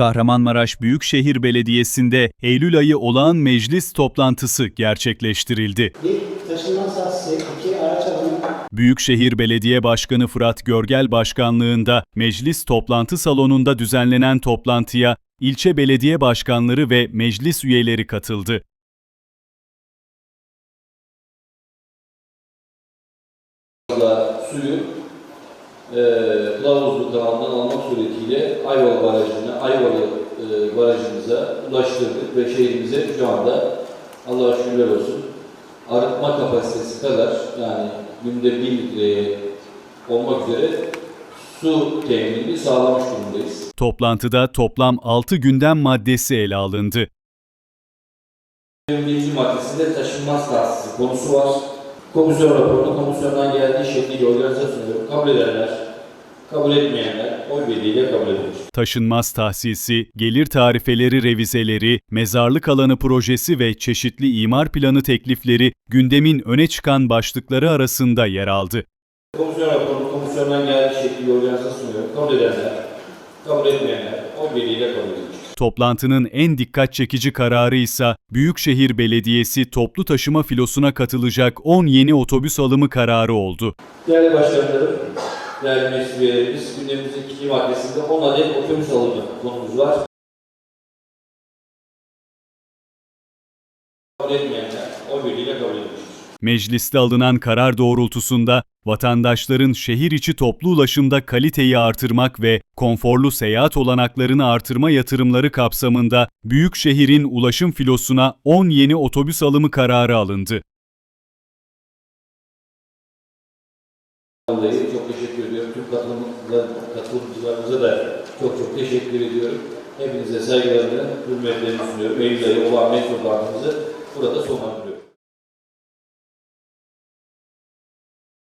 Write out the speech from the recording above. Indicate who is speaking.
Speaker 1: Kahramanmaraş Büyükşehir Belediyesi'nde Eylül ayı olağan meclis toplantısı gerçekleştirildi. Büyükşehir Belediye Başkanı Fırat Görgel başkanlığında meclis toplantı salonunda düzenlenen toplantıya ilçe belediye başkanları ve meclis üyeleri katıldı.
Speaker 2: suyu e, Kılavuzlu kanalından almak suretiyle Ayvalı Barajı'na, Ayvalı e, Barajımıza ulaştırdık ve şehrimize şu anda Allah'a şükürler olsun arıtma kapasitesi kadar yani günde 1 litreye olmak üzere su teminini sağlamış durumdayız.
Speaker 1: Toplantıda toplam 6 gündem maddesi ele alındı.
Speaker 2: Birinci maddesinde taşınmaz tahsisi konusu var. Komisyon raporunu komisyondan geldiği şekliyle organizasyonu kabul edenler, kabul etmeyenler oy birliğiyle kabul edilir.
Speaker 1: Taşınmaz tahsisi, gelir tarifeleri revizeleri, mezarlık alanı projesi ve çeşitli imar planı teklifleri gündemin öne çıkan başlıkları arasında yer aldı.
Speaker 2: Komisyon raporunu komisyondan geldiği şekliyle organizasyonu kabul edenler, kabul etmeyenler oy birliğiyle kabul edilir.
Speaker 1: Toplantının en dikkat çekici kararı ise Büyükşehir Belediyesi toplu taşıma filosuna katılacak 10 yeni otobüs alımı kararı oldu.
Speaker 2: Değerli başkanlarım, değerli meclis üyelerimiz, gündemimizin ikinci maddesinde 10 adet otobüs alımı konumuz var. Kabul etmeyenler oy birliğiyle kabul edilir.
Speaker 1: Mecliste alınan karar doğrultusunda vatandaşların şehir içi toplu ulaşımda kaliteyi artırmak ve konforlu seyahat olanaklarını artırma yatırımları kapsamında Büyükşehir'in ulaşım filosuna 10 yeni otobüs alımı kararı alındı.
Speaker 2: Çok teşekkür ediyorum. Tüm katılımcılar- katılımcılarımıza da çok çok teşekkür ediyorum. Hepinize saygılarımı, hürmetlerimi sunuyorum. Eylül olan toplantımızı burada sonlandırıyorum.